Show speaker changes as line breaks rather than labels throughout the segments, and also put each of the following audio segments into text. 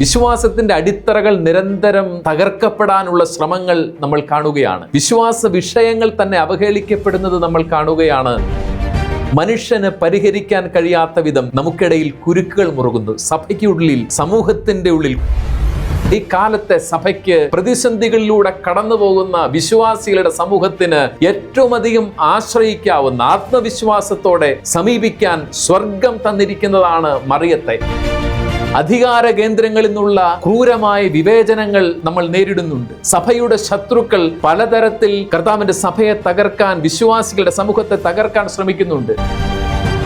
വിശ്വാസത്തിന്റെ അടിത്തറകൾ നിരന്തരം തകർക്കപ്പെടാനുള്ള ശ്രമങ്ങൾ നമ്മൾ കാണുകയാണ്. വിശ്വാസ വിഷയങ്ങൾ തന്നെ അവഹേളിക്കപ്പെടുന്നത് നമ്മൾ കാണുകയാണ്. മനുഷ്യന് പരിഹരിക്കാൻ കഴിയാത്ത വിധം നമുക്കിടയിൽ കുരുക്കുകൾ മുറുകുന്നു. സഭയ്ക്കുള്ളിൽ സമൂഹത്തിന്റെ ഉള്ളിൽ. ഈ കാലത്തെ സഭയ്ക്ക് പ്രതിസന്ധികളിലൂടെ കടന്നു പോകുന്ന വിശ്വാസികളുടെ സമൂഹത്തിന് ഏറ്റവും അധികം ആശ്രയിക്കാവുന്ന ആത്മവിശ്വാസത്തോടെ സമീപിക്കാൻ സ്വർഗം തന്നിരിക്കുന്നതാണ് മറിയത്തെ. അധികാര കേന്ദ്രങ്ങളിൽ നിന്നുള്ള ക്രൂരമായ വിവേചനങ്ങൾ നമ്മൾ നേരിടുന്നുണ്ട്. സഭയുടെ ശത്രുക്കൾ പലതരത്തിൽ കർത്താവിന്റെ സഭയെ തകർക്കാൻ വിശ്വാസികളുടെ സമൂഹത്തെ തകർക്കാൻ ശ്രമിക്കുന്നുണ്ട്.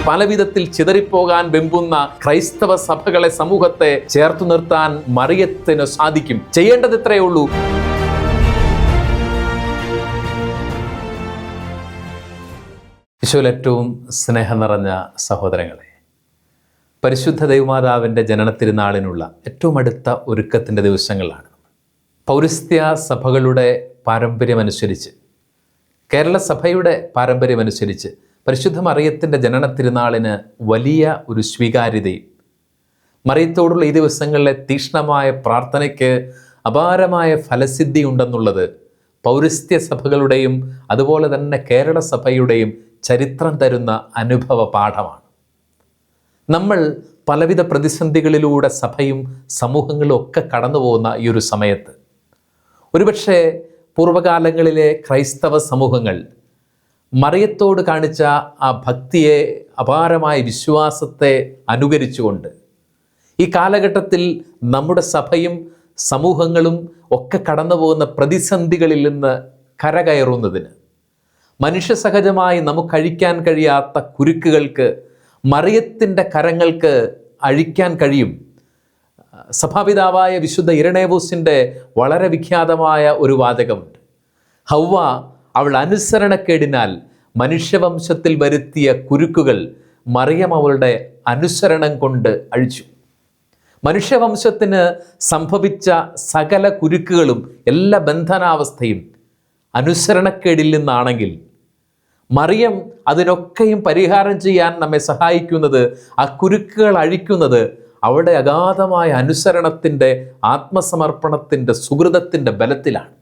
പലവിധത്തിൽ ചിതറിപ്പോകാൻ വെമ്പുന്ന ക്രൈസ്തവ സഭകളെ സമൂഹത്തെ ചേർത്തു നിർത്താൻ മറിയത്തിന് സാധിക്കും. ചെയ്യേണ്ടത് ഇത്രയേ ഉള്ളൂ. ഏറ്റവും സ്നേഹം നിറഞ്ഞ സഹോദരങ്ങളെ പരിശുദ്ധ ദൈവമാതാവിന്റെ ജനനത്തിരുന്നാളിനുള്ള ഏറ്റവും അടുത്ത ഒരുക്കത്തിന്റെ ദിവസങ്ങളാണ്. പൗരസ്ത്യ സഭകളുടെ പാരമ്പര്യമനുസരിച്ച് കേരള സഭയുടെ പാരമ്പര്യമനുസരിച്ച് പരിശുദ്ധ മറിയത്തിന്റെ ജനന തിരുനാളിന് വലിയ ഒരു സ്വീകാര്യതയും മറിയത്തോടുള്ള ഈ ദിവസങ്ങളിലെ തീക്ഷ്ണമായ പ്രാർത്ഥനയ്ക്ക് അപാരമായ ഫലസിദ്ധി ഉണ്ടെന്നുള്ളത് പൗരസ്ത്യ സഭകളുടെയും അതുപോലെ തന്നെ കേരള സഭയുടെയും ചരിത്രം തരുന്ന അനുഭവ പാഠമാണ്. നമ്മൾ പലവിധ പ്രതിസന്ധികളിലൂടെ സഭയും സമൂഹങ്ങളും ഒക്കെ കടന്നു പോകുന്ന ഈ ഒരു സമയത്ത്. ഒരുപക്ഷെ പൂർവകാലങ്ങളിലെ ക്രൈസ്തവ സമൂഹങ്ങൾ മറിയത്തോട് കാണിച്ച ആ ഭക്തിയെ അപാരമായ വിശ്വാസത്തെ അനുകരിച്ചുകൊണ്ട് ഈ കാലഘട്ടത്തിൽ നമ്മുടെ സഭയും സമൂഹങ്ങളും ഒക്കെ കടന്നു പോകുന്ന പ്രതിസന്ധികളിൽ നിന്ന് കരകയറുന്നതിന് മനുഷ്യസഹജമായി നമുക്കഴിക്കാൻ കഴിയാത്ത കുരുക്കുകൾക്ക് മറിയത്തിന്റെ കരങ്ങൾക്ക് അഴിക്കാൻ കഴിയും. സഭാപിതാവായ വിശുദ്ധ ഇരണേവൂസിന്റെ വളരെ വിഖ്യാതമായ ഒരു വാചകമുണ്ട്. ഹൗവ അവൾ അനുസരണക്കേടിനാൽ മനുഷ്യവംശത്തിൽ വരുത്തിയ കുരുക്കുകൾ മറിയം അവളുടെ അനുസരണം കൊണ്ട് അഴിച്ചു. മനുഷ്യവംശത്തിന് സംഭവിച്ച സകല കുരുക്കുകളും എല്ലാ ബന്ധനാവസ്ഥയും അനുസരണക്കേടിൽ നിന്നാണെങ്കിൽ മറിയം അതിനൊക്കെയും പരിഹാരം ചെയ്യാൻ നമ്മെ സഹായിക്കുന്നത് ആ കുരുക്കുകൾ അഴിക്കുന്നത് അവിടെ അഗാധമായ അനുസരണത്തിന്റെ ആത്മസമർപ്പണത്തിന്റെ സുഹൃതത്തിന്റെ ബലത്തിലാണ്.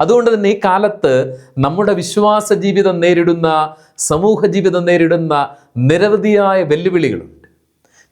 അതുകൊണ്ട് തന്നെ ഈ കാലത്ത് നമ്മുടെ വിശ്വാസ ജീവിതം നേരിടുന്ന സമൂഹ ജീവിതം നേരിടുന്ന നിരവധിയായ വെല്ലുവിളികളുണ്ട്.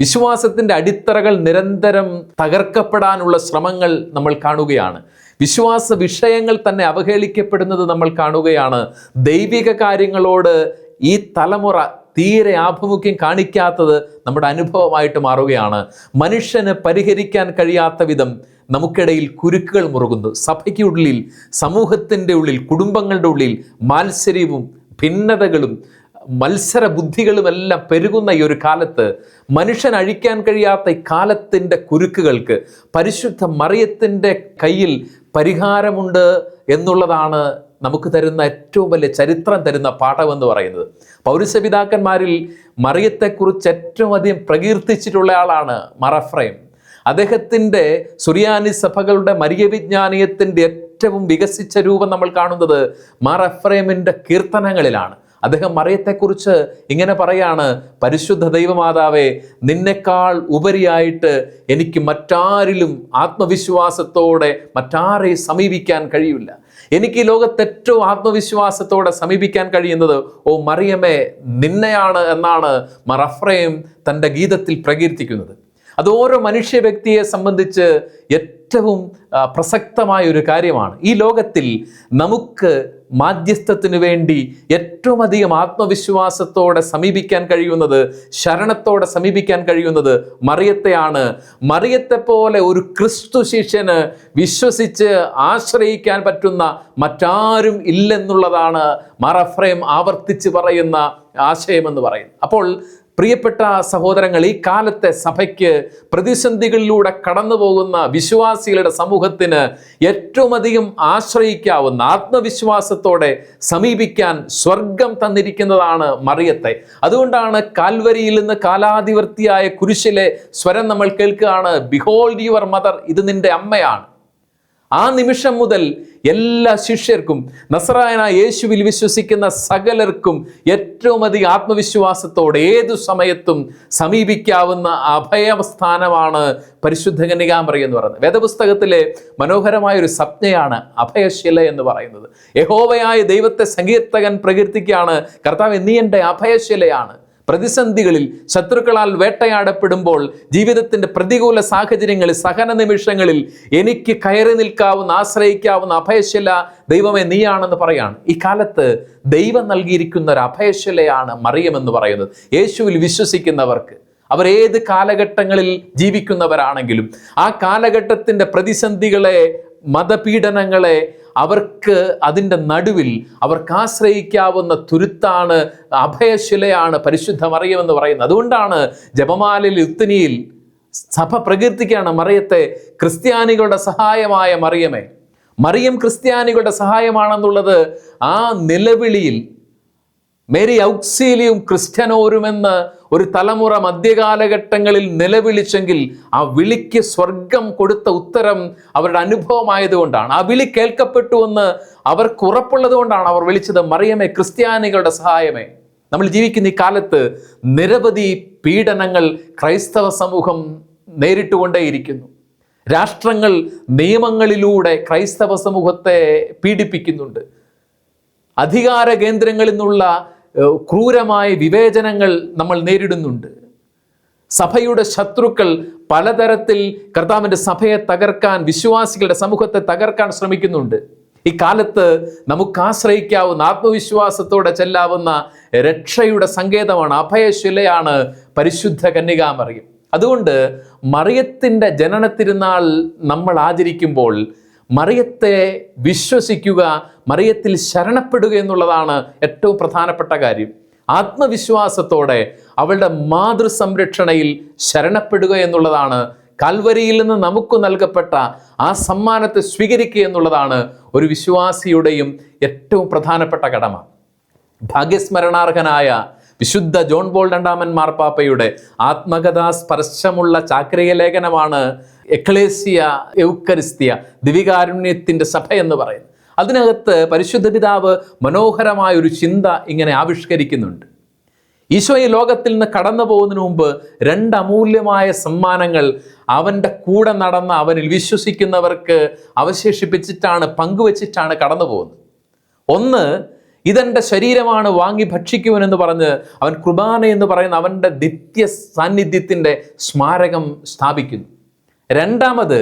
വിശ്വാസത്തിന്റെ അടിത്തറകൾ നിരന്തരം തകർക്കപ്പെടാനുള്ള ശ്രമങ്ങൾ നമ്മൾ കാണുകയാണ്. വിശ്വാസ വിഷയങ്ങൾ തന്നെ അവഹേളിക്കപ്പെടുന്നത് നമ്മൾ കാണുകയാണ്. ദൈവിക കാര്യങ്ങളോട് ഈ തലമുറ തീരെ ആഭിമുഖ്യം കാണിക്കാത്തത് നമ്മുടെ അനുഭവമായിട്ട് മാറുകയാണ്. മനുഷ്യന് പരിഹരിക്കാൻ കഴിയാത്ത വിധം നമുക്കിടയിൽ കുരുക്കുകൾ മുറുകുന്നു. സഭയ്ക്കുള്ളിൽ സമൂഹത്തിന്റെ ഉള്ളിൽ കുടുംബങ്ങളുടെ ഉള്ളിൽ മാത്സര്യവും ഭിന്നതകളും മത്സര ബുദ്ധികളുമെല്ലാം പെരുകുന്ന ഈ ഒരു കാലത്ത് മനുഷ്യൻ അഴിക്കാൻ കഴിയാത്ത ഈ കാലത്തിന്റെ കുരുക്കുകൾക്ക് പരിശുദ്ധ മറിയത്തിന്റെ കയ്യിൽ പരിഹാരമുണ്ട് എന്നുള്ളതാണ് നമുക്ക് തരുന്ന ഏറ്റവും വലിയ ചരിത്രം തരുന്ന പാഠമെന്ന് പറയുന്നത്. പൗരസപിതാക്കന്മാരിൽ മറിയത്തെക്കുറിച്ച് ഏറ്റവും അധികം പ്രകീർത്തിച്ചിട്ടുള്ള ആളാണ് മറഫ്രൈം. അദ്ദേഹത്തിന്റെ സുറിയാനി സഭകളുടെ മരിയ വിജ്ഞാനീയത്തിന്റെ ഏറ്റവും വികസിച്ച രൂപം നമ്മൾ കാണുന്നത് മാർ കീർത്തനങ്ങളിലാണ്. അദ്ദേഹം മറിയത്തെക്കുറിച്ച് ഇങ്ങനെ പറയാണ് പരിശുദ്ധ ദൈവമാതാവേ നിന്നെക്കാൾ ഉപരിയായിട്ട് എനിക്ക് മറ്റാരിലും ആത്മവിശ്വാസത്തോടെ മറ്റാരെ സമീപിക്കാൻ കഴിയില്ല. എനിക്ക് ഈ ലോകത്ത് ഏറ്റവും ആത്മവിശ്വാസത്തോടെ സമീപിക്കാൻ കഴിയുന്നത് ഓ മറിയമേ നിന്നെയാണ് എന്നാണ് മറഫ്രയും തന്റെ ഗീതത്തിൽ പ്രകീർത്തിക്കുന്നത്. അത് ഓരോ മനുഷ്യ വ്യക്തിയെ സംബന്ധിച്ച് ഏറ്റവും പ്രസക്തമായ ഒരു കാര്യമാണ്. ഈ ലോകത്തിൽ നമുക്ക് മാധ്യസ്ഥത്തിന് വേണ്ടി ഏറ്റവും അധികം ആത്മവിശ്വാസത്തോടെ സമീപിക്കാൻ കഴിയുന്നത് ശരണത്തോടെ സമീപിക്കാൻ കഴിയുന്നത് മറിയത്തെയാണ്. മറിയത്തെ പോലെ ഒരു ക്രിസ്തു ശിഷ്യന് വിശ്വസിച്ച് ആശ്രയിക്കാൻ പറ്റുന്ന മറ്റാരും ഇല്ലെന്നുള്ളതാണ് മറഫ്രേം ആവർത്തിച്ച് പറയുന്ന ആശയമെന്ന് പറയുന്നത്. അപ്പോൾ പ്രിയപ്പെട്ട സഹോദരങ്ങൾ ഈ കാലത്തെ സഭയ്ക്ക് പ്രതിസന്ധികളിലൂടെ കടന്നു പോകുന്ന വിശ്വാസികളുടെ സമൂഹത്തിന് ഏറ്റവും അധികം ആശ്രയിക്കാവുന്ന ആത്മവിശ്വാസത്തോടെ സമീപിക്കാൻ സ്വർഗം തന്നിരിക്കുന്നതാണ് മറിയത്തെ. അതുകൊണ്ടാണ് കാൽവരിയിൽ നിന്ന് കാലാധിവർത്തിയായ കുരിശിലെ സ്വരം നമ്മൾ കേൾക്കുകയാണ് ബിഹോൾഡ് യുവർ മദർ ഇത് നിന്റെ അമ്മയാണ്. ആ നിമിഷം മുതൽ എല്ലാ ശിഷ്യർക്കും നസറായന യേശുവിൽ വിശ്വസിക്കുന്ന സകലർക്കും ഏറ്റവും അധികം ആത്മവിശ്വാസത്തോടെ ഏതു സമയത്തും സമീപിക്കാവുന്ന അഭയസ്ഥാനമാണ് പരിശുദ്ധ കന്യകാമറി എന്ന് പറയുന്നത്. വേദപുസ്തകത്തിലെ മനോഹരമായ ഒരു സ്വപ്നയാണ് അഭയശില എന്ന് പറയുന്നത്. യഹോവയായ ദൈവത്തെ സങ്കീർത്തകൻ പ്രകീർത്തിക്കുകയാണ്. കർത്താവ് നീ എന്റെ അഭയശിലയാണ്. പ്രതിസന്ധികളിൽ ശത്രുക്കളാൽ വേട്ടയാടപ്പെടുമ്പോൾ ജീവിതത്തിന്റെ പ്രതികൂല സാഹചര്യങ്ങളിൽ സഹന നിമിഷങ്ങളിൽ എനിക്ക് കയറി നിൽക്കാവുന്ന ആശ്രയിക്കാവുന്ന അഭയശില ദൈവമേ നീയാണെന്ന് പറയാണ്. ഈ കാലത്ത് ദൈവം നൽകിയിരിക്കുന്ന ഒരു അഭയശിലയാണ് മറിയമെന്ന് പറയുന്നത്. യേശുവിൽ വിശ്വസിക്കുന്നവർക്ക് അവർ ഏത് കാലഘട്ടങ്ങളിൽ ജീവിക്കുന്നവരാണെങ്കിലും ആ കാലഘട്ടത്തിന്റെ പ്രതിസന്ധികളെ മതപീഡനങ്ങളെ അവർക്ക് അതിന്റെ നടുവിൽ അവർക്ക് ആശ്രയിക്കാവുന്ന തുരുത്താണ് അഭയശിലയാണ് പരിശുദ്ധ മറിയമെന്ന് പറയുന്നത്. അതുകൊണ്ടാണ് ജപമാലിൽ ഉത്തനിയിൽ സഭ പ്രകീർത്തിക്കുകയാണ് മറിയത്തെ ക്രിസ്ത്യാനികളുടെ സഹായമായ മറിയമേ. മറിയം ക്രിസ്ത്യാനികളുടെ സഹായമാണെന്നുള്ളത് ആ നിലവിളിയിൽ മേരി ഔക്സീലിയും ക്രിസ്ത്യനോരുമെന്ന് ഒരു തലമുറ മധ്യകാലഘട്ടങ്ങളിൽ നിലവിളിച്ചെങ്കിൽ ആ വിളിക്ക് സ്വർഗം കൊടുത്ത ഉത്തരം അവരുടെ അനുഭവമായതുകൊണ്ടാണ്. ആ വിളി കേൾക്കപ്പെട്ടുവെന്ന് അവർക്ക് ഉറപ്പുള്ളത് കൊണ്ടാണ് അവർ വിളിച്ചത് മറിയമേ ക്രിസ്ത്യാനികളുടെ സഹായമേ. നമ്മൾ ജീവിക്കുന്ന ഈ കാലത്ത് നിരവധി പീഡനങ്ങൾ ക്രൈസ്തവ സമൂഹം നേരിട്ടുകൊണ്ടേയിരിക്കുന്നു. രാഷ്ട്രങ്ങൾ നിയമങ്ങളിലൂടെ ക്രൈസ്തവ സമൂഹത്തെ പീഡിപ്പിക്കുന്നുണ്ട്. അധികാര കേന്ദ്രങ്ങളിൽ നിന്നുള്ള ക്രൂരമായ വിവേചനങ്ങൾ നമ്മൾ നേരിടുന്നുണ്ട്. സഭയുടെ ശത്രുക്കൾ പലതരത്തിൽ കർത്താവിന്റെ സഭയെ തകർക്കാൻ വിശ്വാസികളുടെ സമൂഹത്തെ തകർക്കാൻ ശ്രമിക്കുന്നുണ്ട്. ഈ കാലത്ത് നമുക്ക് ആശ്രയിക്കാവുന്ന ആത്മവിശ്വാസത്തോടെ ചെല്ലാവുന്ന രക്ഷയുടെ സങ്കേതമാണ് അഭയശിലയാണ് പരിശുദ്ധ കന്യകാമറിയം. അതുകൊണ്ട് മറിയത്തിന്റെ ജനന തിരുനാൾ നമ്മൾ ആചരിക്കുമ്പോൾ മറിയത്തെ വിശ്വസിക്കുക മറിയത്തിൽ ശരണപ്പെടുക എന്നുള്ളതാണ് ഏറ്റവും പ്രധാനപ്പെട്ട കാര്യം. ആത്മവിശ്വാസത്തോടെ അവളുടെ മാതൃസംരക്ഷണയിൽ ശരണപ്പെടുക എന്നുള്ളതാണ് കൽവരിയിൽ നിന്ന് നമുക്ക് നൽകപ്പെട്ട ആ സമ്മാനത്തെ സ്വീകരിക്കുക എന്നുള്ളതാണ് ഒരു വിശ്വാസിയുടെയും ഏറ്റവും പ്രധാനപ്പെട്ട കടമ. ഭാഗ്യസ്മരണാർഹനായ വിശുദ്ധ ജോൺ ബോൾ രണ്ടാമൻ മാർപ്പാപ്പയുടെ ആത്മകഥാ സ്പർശമുള്ള ചാക്രിക ലേഖനമാണ് എക്ലേസിയ എൗക്കരിസ്തിയ ദിവികാരുണ്യത്തിന്റെ സഭ എന്ന് പറയുന്നത് അതിനകത്ത് പരിശുദ്ധ പിതാവ് മനോഹരമായ ഒരു ചിന്ത ഇങ്ങനെ ആവിഷ്കരിക്കുന്നുണ്ട്. ഈശോ ഈ ലോകത്തിൽ നിന്ന് കടന്നു പോകുന്നതിന് മുമ്പ് രണ്ട് അമൂല്യമായ സമ്മാനങ്ങൾ അവന്റെ കൂടെ നടന്ന അവനിൽ വിശ്വസിക്കുന്നവർക്ക് അവശേഷിപ്പിച്ചിട്ടാണ് പങ്കുവച്ചിട്ടാണ് കടന്നു പോകുന്നത്. ഒന്ന് ഇതെന്റെ ശരീരമാണ് വാങ്ങി ഭക്ഷിക്കുവനെന്ന് പറഞ്ഞ് അവൻ കുർബാന എന്ന് പറയുന്ന അവന്റെ നിത്യ സാന്നിധ്യത്തിന്റെ സ്മാരകം സ്ഥാപിക്കുന്നു. രണ്ടാമത്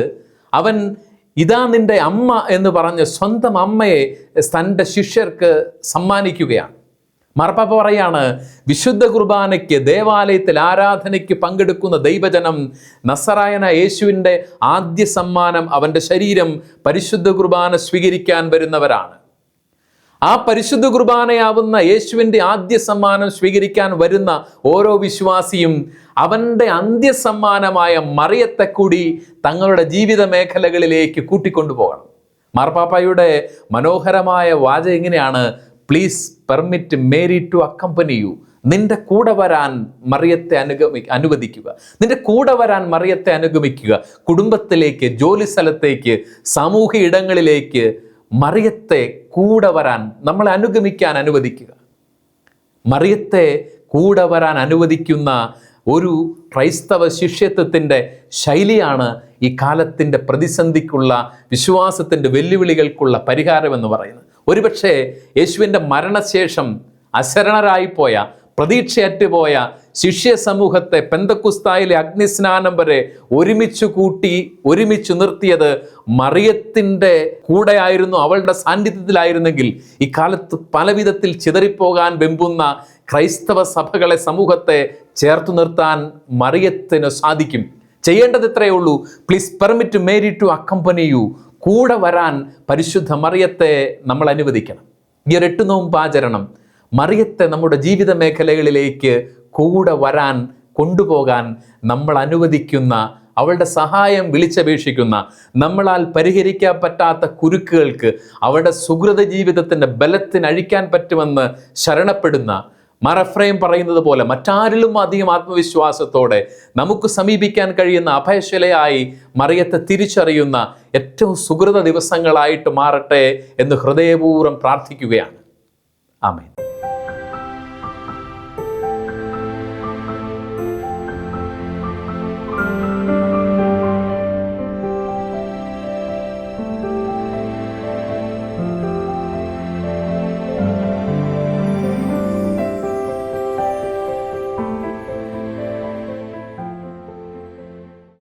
അവൻ ഇതാ നിന്റെ അമ്മ എന്ന് പറഞ്ഞ് സ്വന്തം അമ്മയെ തന്റെ ശിഷ്യർക്ക് സമ്മാനിക്കുകയാണ്. മാർപ്പാപ്പ പറയാണ് വിശുദ്ധ കുർബാനയ്ക്ക് ദേവാലയത്തിൽ ആരാധനയ്ക്ക് പങ്കെടുക്കുന്ന ദൈവജനം നസറായന യേശുവിന്റെ ആദ്യ സമ്മാനം അവന്റെ ശരീരം പരിശുദ്ധ കുർബാന സ്വീകരിക്കാൻ വരുന്നവരാണ്. ആ പരിശുദ്ധ കുർബാനയാവുന്ന യേശുവിന്റെ ആദ്യ സമ്മാനം സ്വീകരിക്കാൻ വരുന്ന ഓരോ വിശ്വാസിയും അവന്റെ അന്ത്യസമ്മാനമായ മറിയത്തെ കൂടി തങ്ങളുടെ ജീവിത മേഖലകളിലേക്ക് കൂട്ടിക്കൊണ്ടുപോകണം. മാർപ്പാപ്പയുടെ മനോഹരമായ വാച എങ്ങനെയാണ് please permit me to accompany you നിന്റെ കൂടെ വരാൻ മറിയത്തെ അനുഗമി അനുവദിക്കുക. നിന്റെ കൂടെ വരാൻ മറിയത്തെ അനുഗമിക്കുക. കുടുംബത്തിലേക്ക് ജോലി സ്ഥലത്തേക്ക് സാമൂഹ്യ ഇടങ്ങളിലേക്ക് മറിയത്തെ കൂടെ വരാൻ നമ്മളെ അനുഗമിക്കാൻ അനുവദിക്കുക. മറിയത്തെ കൂടെ വരാൻ അനുവദിക്കുന്ന ഒരു ക്രൈസ്തവ ശിഷ്യത്വത്തിന്റെ ശൈലിയാണ് ഈ കാലത്തിന്റെ പ്രതിസന്ധിക്കുള്ള വിശ്വാസത്തിന്റെ വെല്ലുവിളികൾക്കുള്ള പരിഹാരമെന്ന് പറയുന്നത്. ഒരുപക്ഷേ യേശുവിന്റെ മരണശേഷം അശരണരായിപ്പോയ പ്രതീക്ഷയറ്റുപോയ ശിഷ്യ സമൂഹത്തെ പെന്തക്കുസ്തായിലെ അഗ്നിസ്നാനം വരെ ഒരുമിച്ച് കൂട്ടി ഒരുമിച്ച് നിർത്തിയത് മറിയത്തിന്റെ കൂടെയായിരുന്നു അവളുടെ സാന്നിധ്യത്തിലായിരുന്നെങ്കിൽ ഇക്കാലത്ത് പലവിധത്തിൽ ചിതറിപ്പോകാൻ വെമ്പുന്ന ക്രൈസ്തവ സഭകളെ സമൂഹത്തെ ചേർത്തു നിർത്താൻ മറിയത്തിന് സാധിക്കും. ചെയ്യേണ്ടത് ഇത്രയേ ഉള്ളൂ. Please permit me to accompany you കൂടെ വരാൻ പരിശുദ്ധ മറിയത്തെ നമ്മൾ അനുവദിക്കണം. ഈ ഒരു എട്ട് നോമ്പ് ആചരണം മറിയത്തെ നമ്മുടെ ജീവിത മേഖലകളിലേക്ക് കൂടെ വരാൻ കൊണ്ടുപോകാൻ നമ്മൾ അനുവദിക്കുന്ന അവളുടെ സഹായം വിളിച്ചപേക്ഷിക്കുന്ന നമ്മളാൽ പരിഹരിക്കാൻ പറ്റാത്ത കുരുക്കുകൾക്ക് അവളുടെ സുഹൃത ജീവിതത്തിന്റെ ബലത്തിന് അഴിക്കാൻ പറ്റുമെന്ന് ശരണപ്പെടുന്ന മറഫ്രയും പറയുന്നത് പോലെ മറ്റാരിലും അധികം ആത്മവിശ്വാസത്തോടെ നമുക്ക് സമീപിക്കാൻ കഴിയുന്ന അഭയശിലയായി മറിയത്തെ തിരിച്ചറിയുന്ന ഏറ്റവും സുഹൃത ദിവസങ്ങളായിട്ട് മാറട്ടെ എന്ന് ഹൃദയപൂർവം പ്രാർത്ഥിക്കുകയാണ്. ആമേൻ.